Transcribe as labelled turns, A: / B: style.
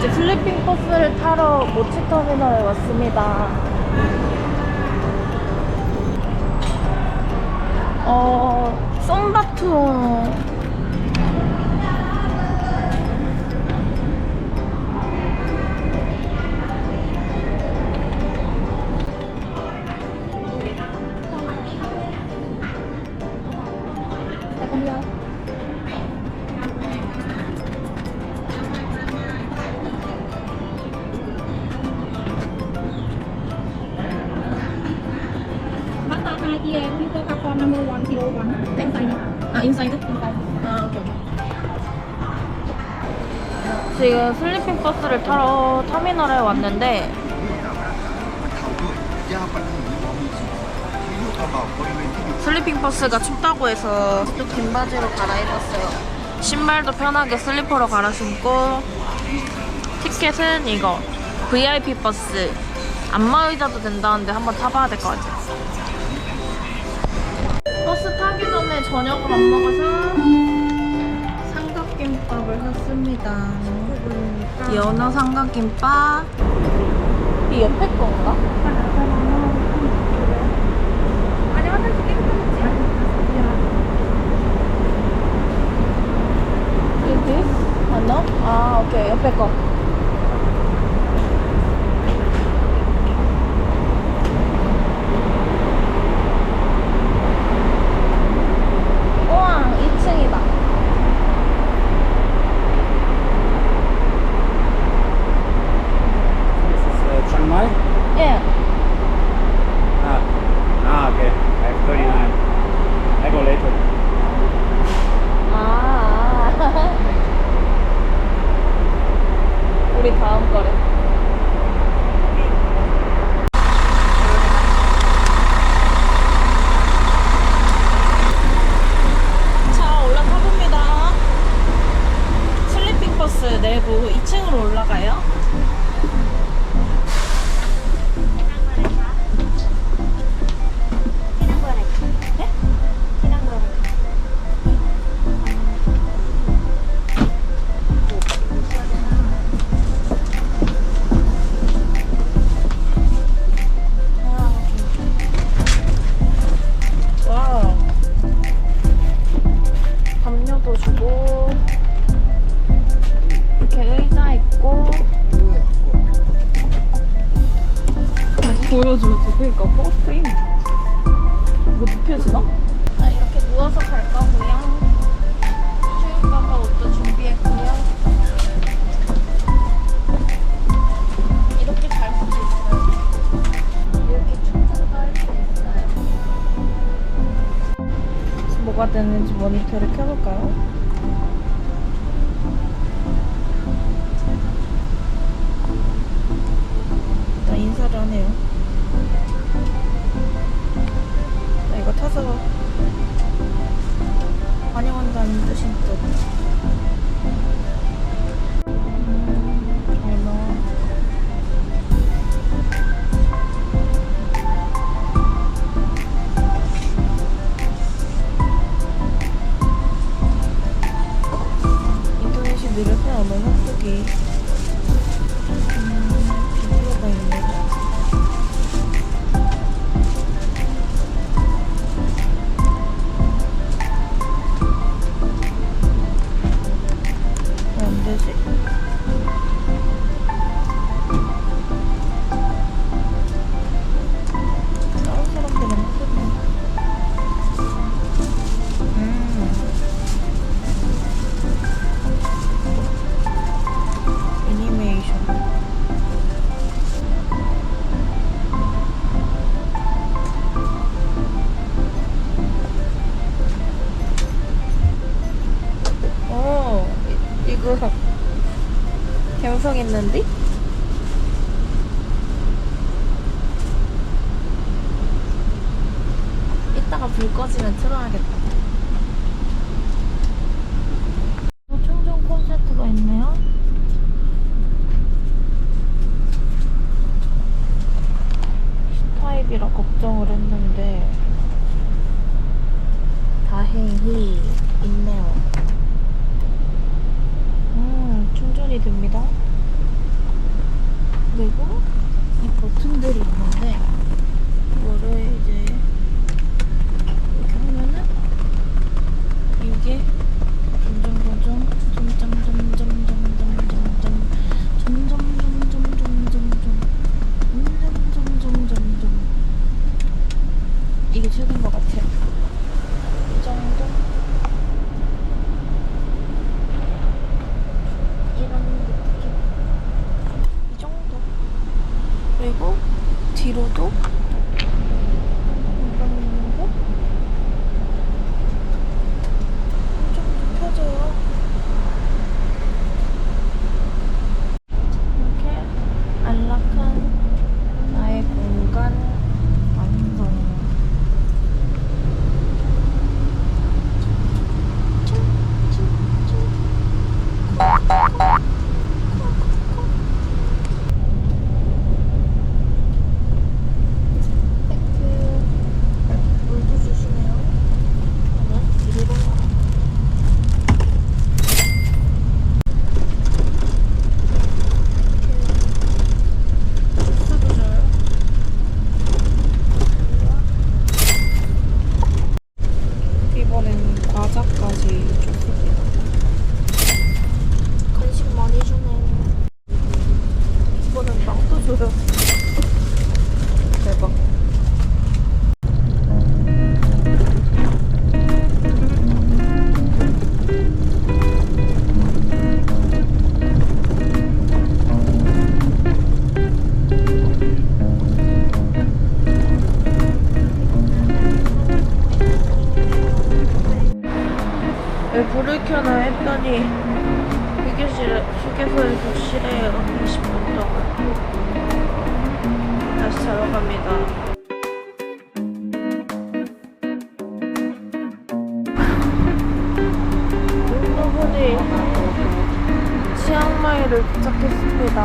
A: 이제 슬리핑 버스를 타러 모치터미널에 왔습니다. 어, 썸바투 지금 슬리핑 버스를 타러 터미널에 왔는데 슬리핑 버스가 춥다고 해서 또 긴 바지로 갈아입었어요. 신발도 편하게 슬리퍼로 갈아 신고. 티켓은 이거 VIP 버스. 안마 의자도 된다는데 한번 타봐야 될 것 같아요. 저녁을 안 먹어서 삼각김밥을 샀습니다. 연어 삼각김밥. 이 옆에 건가? 아, 오케이. 옆에 거. 보여줘도 그러니까 포스트임 뭐 눕혀지나? 아 이렇게 누워서 갈 거고요. 추울까봐 옷도 준비했고요. 이렇게 잘 수도 있어요. 이렇게 충전도 할 수 있어요. 뭐가 되는지 모니터를 켜볼까요? 느려서 너무 예쁘 감성 있는데? 이따가 불 꺼지면 틀어야겠다 뒤로도 불을 켜나 했더니 휴게실에, 휴게소에 교실에 20분 동안 다시 자러 갑니다. 여러분이 치앙마이를 도착했습니다.